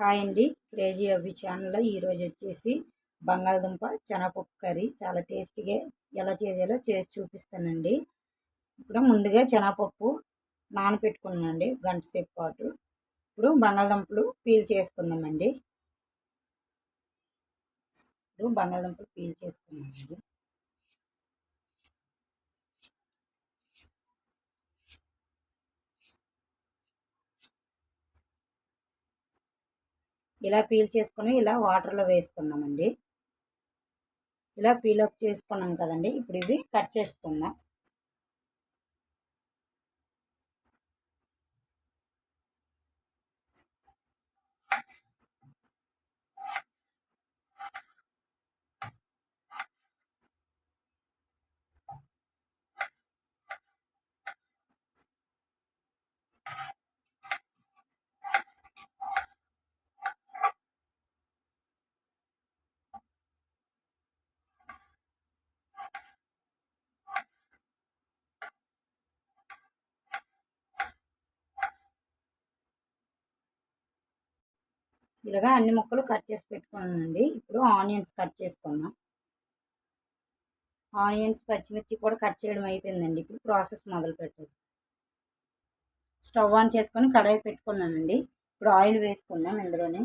Hi అండి. Crazy అవి ఛానల్లో ఈరోజు వచ్చేసి బంగాళదుంప చెనపప్పు కర్రీ. చాలా టేస్టీగా ఎలా చేయాలో చేసి చూపిస్తానండి. ఇప్పుడు ముందుగా చెనపప్పు నానపెట్టుకున్నానండి గంట సేపు పాటు. ఇప్పుడు బంగాళదుంపలు పీల్ చేసుకుందామండి. ఇప్పుడు బంగాళదుంపలు పీల్ చేసుకున్నామండి ఇలా పీల్ చేసుకొని ఇలా వాటర్లో వేసుకుందామండి. ఇలా పీల్ అప్ చేసుకున్నాం కదండి. ఇప్పుడు ఇవి కట్ చేసుకుందాం. ఇలాగా అన్ని ముక్కలు కట్ చేసి పెట్టుకున్నానండి. ఇప్పుడు ఆనియన్స్ కట్ చేసుకుందాం. ఆనియన్స్ పచ్చిమిర్చి కూడా కట్ చేయడం అయిపోయిందండి. ఇప్పుడు ప్రాసెస్ మొదలు పెట్టదు స్టవ్ ఆన్ చేసుకొని కడాయి పెట్టుకున్నానండి. ఇప్పుడు ఆయిల్ వేసుకుందాం ఇందులోనే.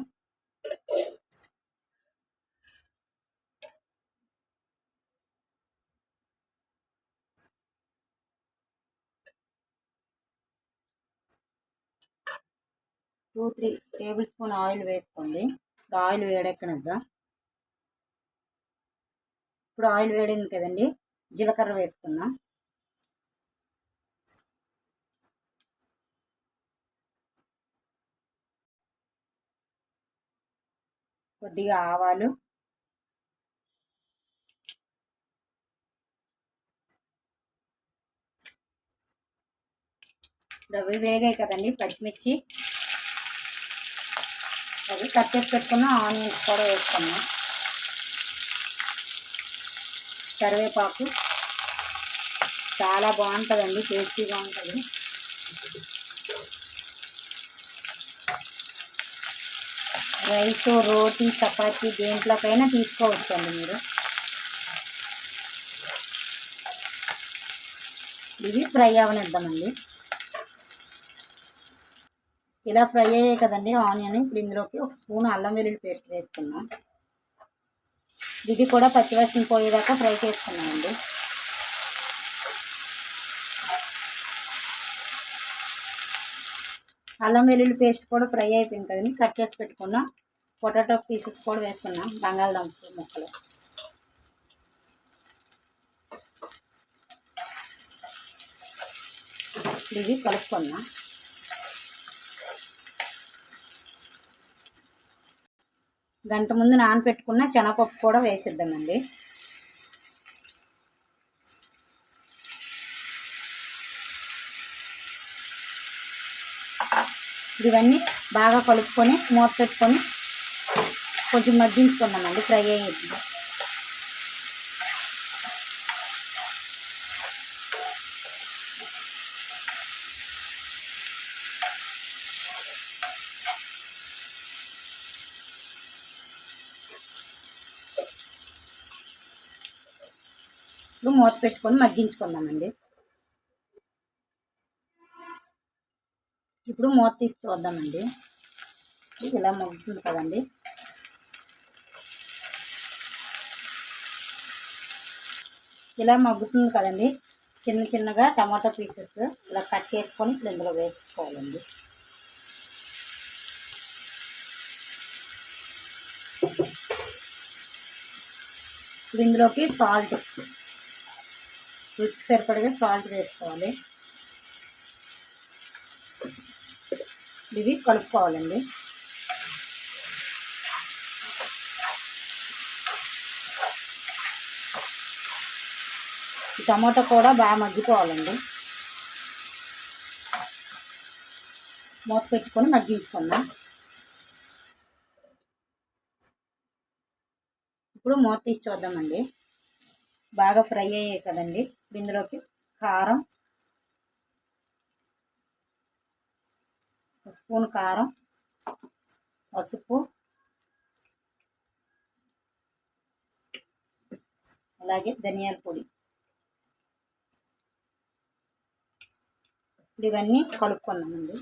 Two three tablespoon oil వేసుకోండి. ఇప్పుడు ఆయిల్ వేడెక్కనిద్దాం? ఇప్పుడు ఆయిల్ వేడింది కదండి. జీలకర్ర వేసుకుందాం. కొద్దిగా ఆవాలు. అవి వేగాయి కదండి పచ్చిమిర్చి. వస్తుంది కట్ చేసి పెట్టుకున్న ఆనియన్స్ కూడా వేసుకున్నాం. కరివేపాకు. చాలా బాగుంటుందండి టేస్టీగా ఉంటుంది రైస్ రోటీ చపాతీ దేంట్లోకైనా తీసుకోవచ్చండి మీరు. ఇది ఫ్రై అవనిద్దామండి. ఇలా ఫ్రై అయ్యాయి కదండి ఆనియన్. ఇప్పుడు ఇందులోకి ఒక స్పూన్ అల్లం వెల్లుల్లి పేస్ట్ వేసుకున్నాం ఇది కూడా పచ్చివాసన పోయేదాకా ఫ్రై చేసుకున్నామండి అల్లం వెల్లుల్లి పేస్ట్ కూడా ఫ్రై అయిపోయింది కదండి. కట్ చేసి పెట్టుకున్న పొటాటో పీసెస్ కూడా వేసుకున్నాం బంగాళదుంప ముక్కలు. ఇది కలుపుకున్నాం గంట ముందు నానపెట్టుకున్న శనగపప్పు కూడా వేసిద్దామండి. ఇవన్నీ బాగా కలుపుకొని మూత పెట్టుకొని కొంచెం మగ్గించుకున్నామండి ఫ్రై అయ్యేది. ఇప్పుడు మూత పెట్టుకొని మగ్గించుకుందామండి. ఇప్పుడు మూత తీసి చూద్దామండి. ఇలా మగ్గుతుంది కదండి. ఇలా మగ్గుతుంది కదండి. చిన్న చిన్నగా టమాటో పీసెస్ ఇలా కట్ చేసుకొని ఇప్పుడు ఇందులో వేసుకోవాలండి. ఇప్పుడు ఇందులోకి సాల్ట్ రుచికి సరిపడగా సాల్ట్ వేసుకోవాలి. ఇది కలుపుకోవాలండి. టమాటా కూడా బాగా మగ్గిపోవాలండి. మూత పెట్టుకొని మగ్గించుకుందాం. ఇప్పుడు మూత తీసి చూద్దామండి. బాగా ఫ్రై అయ్యాయి కదండి. ఇందులోకి కారం స్పూన్ కారం పసుపు అలాగే ధనియాల పొడి. ఇప్పుడు ఇవన్నీ కలుపుకున్నామండి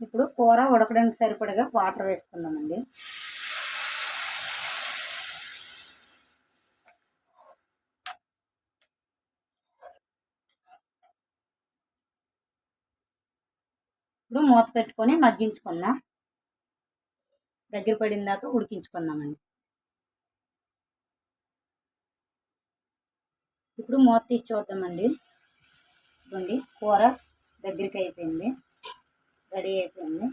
ఇప్పుడు కూర ఉడకడానికి సరిపడగా వాటర్ వేసుకుందామండి. ఇప్పుడు మూత పెట్టుకొని మగ్గించుకుందాం. దగ్గర పడిన దాకా ఉడికించుకుందామండి. ఇప్పుడు మూత తీసి చూద్దామండి. ఇదిగోండి కూర దగ్గరికి అయిపోయింది. రెడీ అయిపోయింది.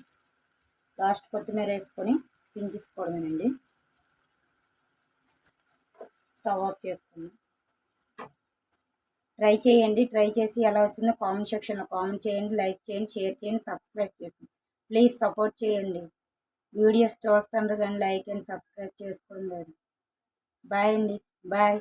లాస్ట్ కొత్తిమీర వేసుకొని దించేసుకోవడమేనండి స్టవ్ ఆఫ్ చేసుకుందాం. ట్రై చేయండి ట్రై చేసి ఎలా వచ్చిందో కామెంట్ సెక్షన్లో కామెంట్ చేయండి లైక్ చేయండి షేర్ చేయండి సబ్స్క్రైబ్ చేయండి ప్లీజ్ సపోర్ట్ చేయండి. వీడియోస్ చూస్తుండ్రు కానీ లైక్ అండ్ సబ్స్క్రైబ్ చేసుకోండి. బాయ్ అండి. బాయ్.